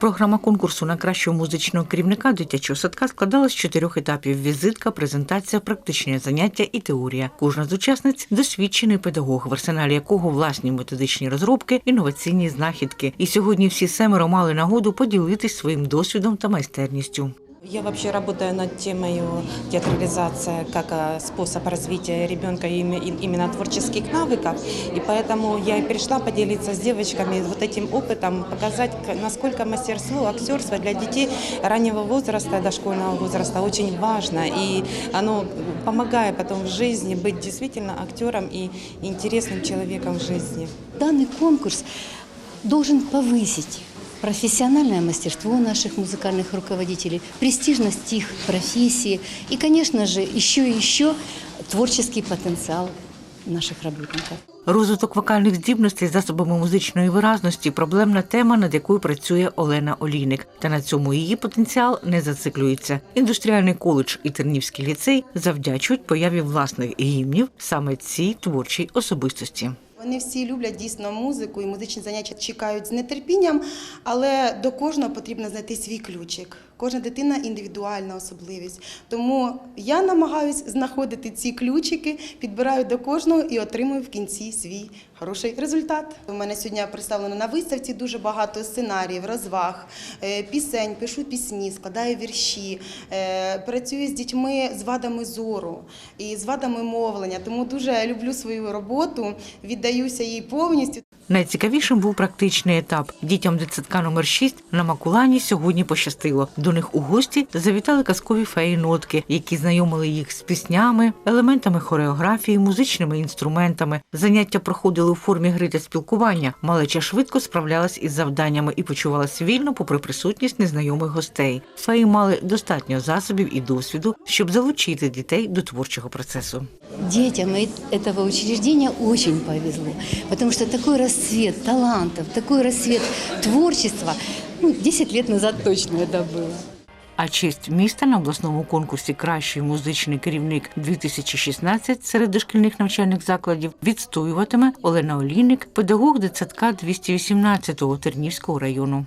Програма конкурсу на кращого музичного керівника дитячого садка складалась з чотирьох етапів: візитка, презентація, практичні заняття і теорія. Кожна з учасниць досвідчений педагог, в арсеналі якого власні методичні розробки, інноваційні знахідки. І сьогодні всі семеро мали нагоду поділитись своїм досвідом та майстерністю. Я вообще работаю над темой театрализация как э, способ развития ребенка им- им- именно творческих навыков. И поэтому я и пришла поделиться с девочками вот этим опытом, показать, насколько мастерство, актерство для детей раннего возраста, дошкольного возраста очень важно. И оно помогает потом в жизни быть действительно актером и интересным человеком в жизни. Данный конкурс должен повысить профессиональное мастерство наших музыкальных руководителей, престижность их профессии и, конечно же, еще и еще творческий потенциал наших работников. Розвиток вокальних здібностей засобами музичної виразності проблемна тема, над якою працює Олена Олійник. Та на цьому її потенціал не зациклюється. Індустріальний коледж і Тернівський ліцей завдячують появі власних гімнів саме цій творчій особистості. Вони всі люблять дійсно музику і музичні заняття чекають з нетерпінням, але до кожного потрібно знайти свій ключик. Кожна дитина індивідуальна особливість. Тому я намагаюсь знаходити ці ключики, підбираю до кожного і отримую в кінці свій хороший результат. У мене сьогодні представлено на виставці дуже багато сценаріїв, розваг, е, пісень, пишу пісні, складаю вірші, е, працюю з дітьми з вадами зору і з вадами мовлення. Тому дуже люблю свою роботу, віддаюся їй повністю. Найцікавішим був практичний етап. Дітям дитсадка номер 6 на Макулані сьогодні пощастило. До них у гості завітали казкові феї-нотки, які знайомили їх з піснями, елементами хореографії, музичними інструментами. Заняття проходили у формі гри та спілкування. Малеча швидко справлялась із завданнями і почувалась вільно, попри присутність незнайомих гостей. Феї мали достатньо засобів і досвіду, щоб залучити дітей до творчого процесу. Детям э- этого учреждения очень повезло, потому что такой расцвет талантов, такой расцвет творчества, ну, 10 лет назад точно это было. А честь міста на обласному конкурсі Кращий музичний керівник 2016 серед дошкільних навчальних закладів відстоюватиме Олена Олійник, педагог дитсадка 218-го Тернівського району.